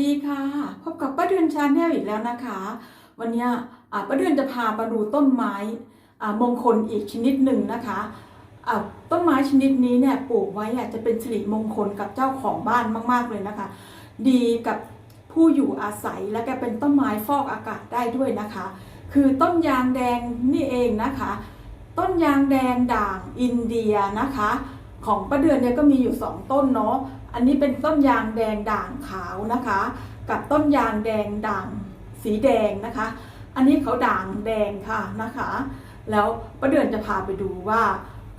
ดีค่ะ พบกับป้าเดือนชาแนลอีกแล้วนะคะ วันนี้ป้าเดือนจะพามาดูต้นไม้มงคลอีกชนิดหนึ่งนะคะต้นไม้ชนิดนี้เนี่ยปลูกไว้อะจะเป็นสิริมงคลกับเจ้าของบ้านมาก ๆเลยนะคะ ดีกับผู้อยู่อาศัยและก็เป็นต้นไม้ฟอกอากาศได้ด้วยนะคะ คือต้นยางแดงนี่เองนะคะ ต้นยางแดงด่างอินเดียนะคะ ของป้าเดือนเนี่ยก็มีอยู่สองต้นเนาะ อันนี้เป็นต้นยางแดงด่างขาวนะคะ กับต้นยางแดงด่างสีแดงนะคะ อันนี้เขาด่างแดงค่ะนะคะ แล้วป้าเดือนจะพาไปดูว่า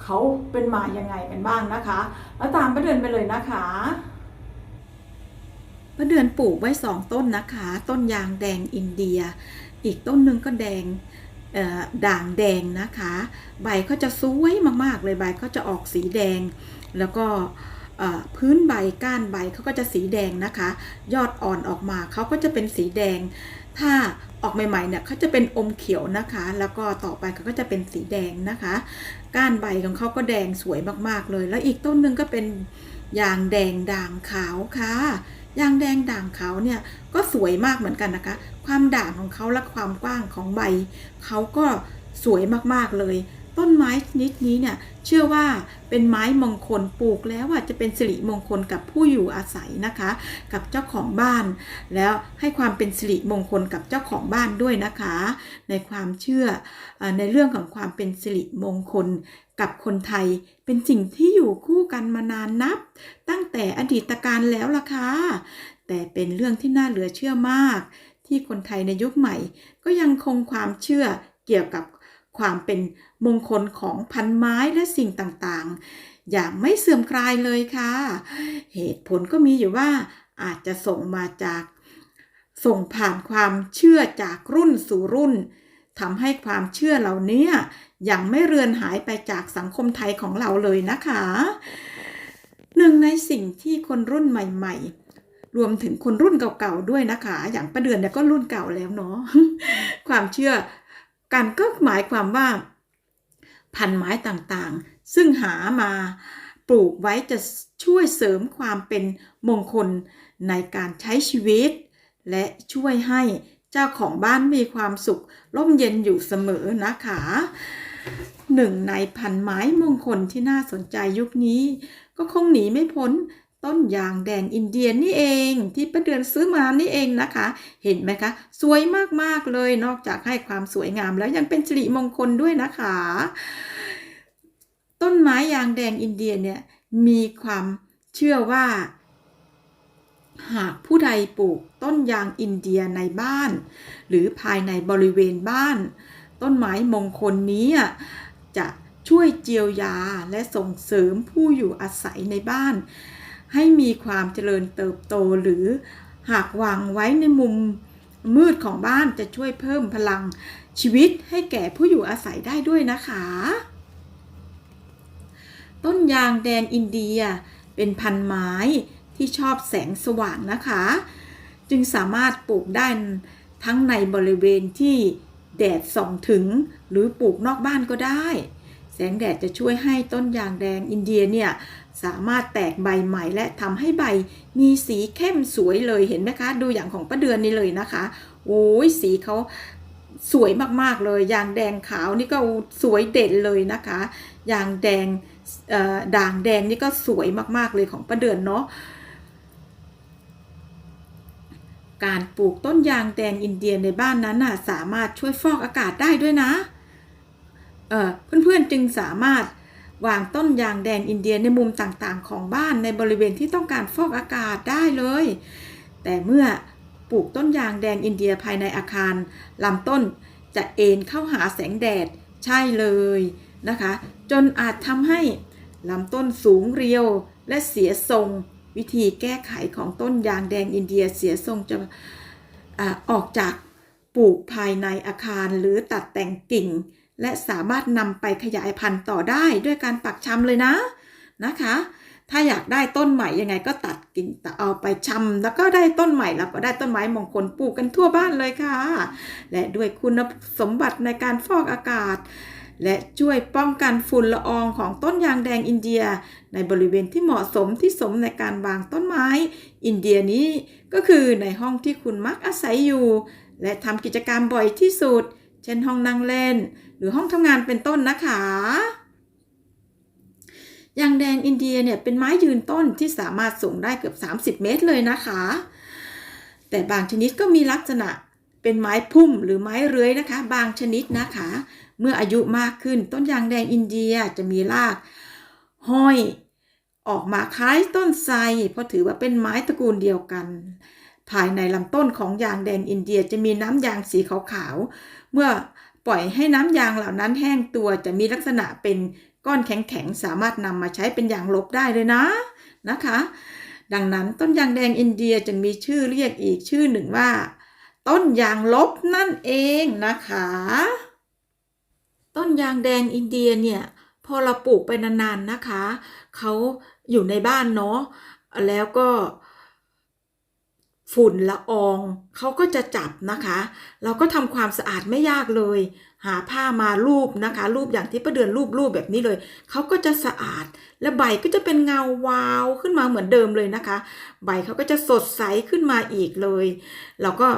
เขาเป็นมายังไงกันบ้างนะคะ แล้วตามป้าเดือนไปเลยนะคะป้าเดือนปลูกไว้สองต้นนะคะ ต้นยางแดงอินเดีย อีกต้นหนึ่งก็แดงด่างแดงนะคะ ใบเขาจะสวยมากๆเลยใบเขาจะออกสีแดง แล้วก็ พื้นใบก้านใบเขาก็จะสีแดงนะคะ ยอดอ่อนออกมาเขาก็จะเป็นสีแดง ถ้าออกใหม่ๆเนี่ยเขาจะเป็นอมเขียวนะคะ แล้วก็ต่อไปเขาก็จะเป็นสีแดงนะคะ ก้านใบของเขาก็แดงสวยมากๆเลย แล้วอีกต้นหนึ่งก็เป็นยางแดงด่างขาวค่ะยางแดงด่างขาวเนี่ยก็สวยมากเหมือนกันนะคะ ความด่างของเขาและความกว้างของใบเขาก็สวยมากๆเลย ต้นไม้ชนิดนี้เนี่ยเชื่อว่าเป็นไม้มงคลปลูกแล้วอะจะเป็นสิริมงคลกับผู้อยู่อาศัยนะคะ กับเจ้าของบ้าน แล้วให้ความเป็นสิริมงคลกับเจ้าของบ้านด้วยนะคะ ในความเชื่อเออในเรื่องของความเป็นสิริมงคลกับคนไทยเป็นสิ่งที่อยู่คู่กันมานานนับ ตั้งแต่อดีตการแล้วล่ะค่ะแต่เป็นเรื่องที่น่าเหลือเชื่อมาก ที่คนไทยในยุคใหม่ ก็ยังคงความเชื่อเกี่ยวกับ ความเป็นมงคลของพันไม้และสิ่งต่างๆ อย่างไม่เสื่อมคลายเลยค่ะ เหตุผลก็มีอยู่ว่าอาจจะส่งมาจาก ส่งผ่านความเชื่อจากรุ่นสู่รุ่นทำให้ความเชื่อเหล่านี้ยังไม่เรือนหายไปจากสังคมไทยของเราเลยนะคะ หนึ่งในสิ่งที่คนรุ่นใหม่ ๆรวมถึงคนรุ่นเก่าๆด้วยนะคะ อย่างประเดือนเนี่ยก็รุ่นเก่าแล้วเนาะความเชื่อ กันก็หมายความว่า พันไม้ต่างๆ ซึ่งหามาปลูกไว้จะช่วยเสริมความเป็นมงคลในการใช้ชีวิต และช่วยให้เจ้าของบ้านมีความสุข ร่มเย็นอยู่เสมอนะคะหนึ่งในพันไม้มงคลที่น่าสนใจยุคนี้ ก็คงหนีไม่พ้น ต้นยางแดงอินเดียนี่เอง ที่ป้าเดือนซื้อมานี่เองนะคะ เห็นไหมคะ สวยมากๆเลยนอกจากให้ความสวยงามแล้วยังเป็นสิริมงคลด้วยนะคะ ต้นไม้ยางแดงอินเดียเนี่ยมีความเชื่อว่า หากผู้ใดปลูกต้นยางอินเดียในบ้าน หรือภายในบริเวณบ้าน ต้นไม้มงคลนี้จะช่วยเจียวยาและส่งเสริมผู้อยู่อาศัยในบ้าน ให้มีความเจริญเติบโตหรือหากวางไว้ในมุมมืดของบ้านจะช่วยเพิ่มพลังชีวิตให้แก่ผู้อยู่อาศัยได้ด้วยนะคะ ต้นยางแดงอินเดียเป็นพันไม้ที่ชอบแสงสว่างนะคะ จึงสามารถปลูกได้ทั้งในบริเวณที่แดดส่องถึงหรือปลูกนอกบ้านก็ได้ แสงแดดจะช่วยให้ต้นยางแดงอินเดียเนี่ยสามารถแตกใบใหม่และทำให้ใบมีสีเข้มสวยเลยเห็นไหมคะ ดูอย่างของป้าเดือนนี่เลยนะคะ โอ้ยสีเขาสวยมากๆเลย ยางแดงขาวนี่ก็สวยเด่นเลยนะคะ ยางแดงด่างแดงนี่ก็สวยมากๆเลยของป้าเดือนเนาะการปลูกต้นยางแดงอินเดียในบ้านนั้นน่ะสามารถช่วยฟอกอากาศได้ด้วยนะ เพื่อนๆจึงสามารถวางต้นยางแดงอินเดียในมุมต่างๆ ของบ้านในบริเวณที่ต้องการฟอกอากาศได้เลย แต่เมื่อปลูกต้นยางแดงอินเดียภายในอาคารลำต้นจะเอ็นเข้าหาแสงแดดใช่เลยนะคะ จนอาจทำให้ลำต้นสูงเรียวและเสียทรง วิธีแก้ไขของต้นยางแดงอินเดียเสียทรงจะอออกจากปลูกภายในอาคารหรือตัดแต่งกิ่ง และสามารถนำไปขยายพันธุ์ต่อได้ด้วยการปักชำเลยนะนะคะ ถ้าอยากได้ต้นใหม่ยังไงก็ตัดกิ่งต่เอาไปชำแล้วก็ได้ต้นใหม่แล้วก็ได้ต้นไม้มงคลปลูกกันทั่วบ้านเลยค่ะ และด้วยคุณสมบัติในการฟอกอากาศ และช่วยป้องกันฝุ่นละอองของต้นยางแดงอินเดีย ในบริเวณที่เหมาะสมที่สมในการวางต้นไม้ อินเดียนี้ก็คือในห้องที่คุณมักอาศัยอยู่ และทำกิจกรรมบ่อยที่สุด ช่นห้องนั่งเล่น หรือห้องทำงานเป็นต้นนะคะยางแดงอินเดียเนี่ยเป็นไม้ยืนต้นที่สามารถสูงได้เกือบ 30 เมตรเลยนะคะ แต่บางชนิดก็มีลักษณะเป็นไม้พุ่มหรือไม้เลื้อยนะคะ บางชนิดนะคะ เมื่ออายุมากขึ้นต้นยางแดงอินเดียจะมีรากห้อยออกมาคล้ายต้นไทรเพราะถือว่าเป็นไม้ตระกูลเดียวกัน ภายในลำต้นของยางแดงอินเดียจะมีน้ำยางสีขาวๆ เมื่อปล่อยให้น้ำยางเหล่านั้นแห้งตัวจะมีลักษณะเป็นก้อนแข็งๆ สามารถนำมาใช้เป็นยางลบได้เลยนะนะคะ ดังนั้นต้นยางแดงอินเดียจึงมีชื่อเรียกอีกชื่อหนึ่งว่า ต้นยางลบนั่นเองนะคะ ต้นยางแดงอินเดียเนี่ยพอเราปลูกไปนานๆนะคะ เขาอยู่ในบ้านเนาะแล้วก็ ฝุ่นละอองเขาก็จะจับนะคะ เราก็ทำความสะอาดไม่ยากเลย หาผ้ามารูปนะคะ รูปอย่างที่ประเดือนรูปรูปแบบนี้เลยเขาก็จะสะอาด และใบก็จะเป็นเงาวาวขึ้นมาเหมือนเดิมเลยนะคะ ใบเขาก็จะสดใสขึ้นมาอีกเลย เราก็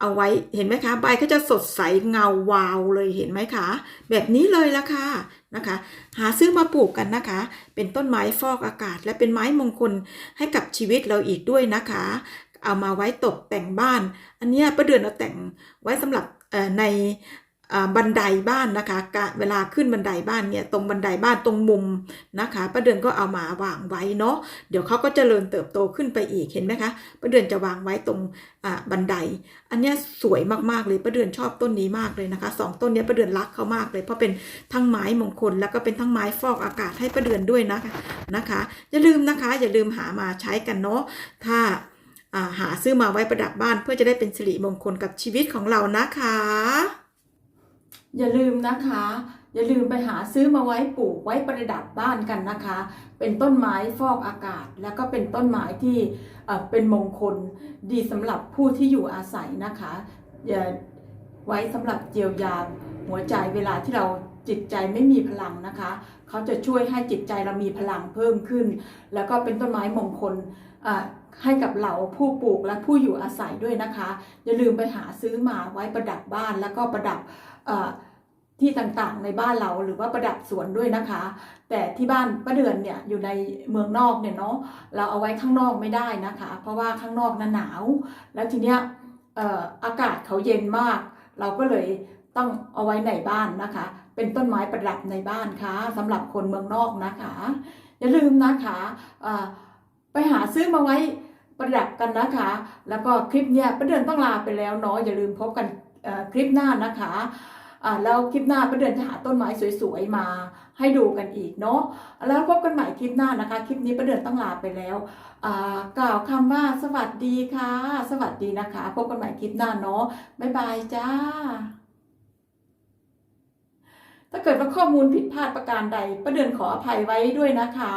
เอาไว้เห็นไหมคะ ใบก็จะสดใสเงาวาวเลยเห็นไหมคะ แบบนี้เลยละค่ะนะคะ หาซื้อมาปลูกกันนะคะ เป็นต้นไม้ฟอกอากาศ และเป็นไม้มงคลให้กับชีวิตเราอีกด้วยนะคะ เอามาไว้ตกแต่งบ้าน อันนี้ประเดือนเราแต่งไว้สำหรับในบันไดบ้านนะคะ เวลาขึ้นบันไดบ้านเนี่ยตรงบันไดบ้านตรงมุมนะคะประเดือนก็เอามาวางไว้เนาะเดี๋ยวเขาก็เจริญเติบโตขึ้นไปอีกเห็นไหมคะประเดือนจะวางไว้ตรงบันได อันนี้สวยมากๆเลยประเดือนชอบต้นนี้มากเลยนะคะสองต้นนี้ประเดือนรักเขามากเลย เพราะเป็นทั้งไม้มงคลแล้วก็เป็นทั้งไม้ฟอกอากาศให้ประเดือนด้วยนะคะนะคะ อย่าลืมนะคะ อย่าลืมหามาใช้กันเนาะถ้า หาซื้อมาไว้ประดับบ้านเพื่อจะได้เป็นสิริมงคลกับชีวิตของเรานะคะ อย่าลืมนะคะ อย่าลืมไปหาซื้อมาไว้ปลูกไว้ประดับบ้านกันนะคะ เป็นต้นไม้ฟอกอากาศ แล้วก็เป็นต้นไม้ที่เอ่อเป็นมงคลดีสำหรับผู้ที่อยู่อาศัยนะคะ อย่าไว้สำหรับเจียวยาหัวใจเวลาที่เราจิตใจไม่มีพลังนะคะ เขาจะช่วยให้จิตใจเรามีพลังเพิ่มขึ้น แล้วก็เป็นต้นไม้มงคลอ่า ให้กับเราผู้ปลูกและผู้อยู่อาศัยด้วยนะคะ อย่าลืมไปหาซื้อมาไว้ประดับบ้านแล้วก็ประดับที่ต่างๆในบ้านเราหรือว่าประดับสวนด้วยนะคะ แต่ที่บ้านป้าเดือนเนี่ยอยู่ในเมืองนอกเนี่ยเนาะเราเอาไว้ข้างนอกไม่ได้นะคะ เพราะว่าข้างนอกน่ะหนาว แล้วทีเนี้ยออากาศเขาเย็นมาก เราก็เลยต้องเอาไว้ในบ้านนะคะ เป็นต้นไม้ประดับในบ้านค่ะสำหรับคนเมืองนอกนะคะ อย่าลืมนะคะเอ่อ ไปหาซื้อมาไว้ประดับกันนะคะ แล้วก็คลิปเนี้ยประเดือนต้องลาไปแล้วเนาะอย่าลืมพบกันคลิปหน้านะคะอ่าแล้วคลิปหน้าประเดือนจะหาต้นไม้สวยๆมาให้ดูกันอีกเนาะแล้วพบกันใหม่คลิปหน้านะคะ คลิปนี้ประเดือนต้องลาไปแล้วกล่าวคำว่าสวัสดีค่ะ สวัสดีนะคะ พบกันใหม่คลิปหน้าเนาะบ๊ายบายจ้า ถ้าเกิดว่าข้อมูลผิดพลาดประการใดประเดือนขออภัยไว้ด้วยนะคะ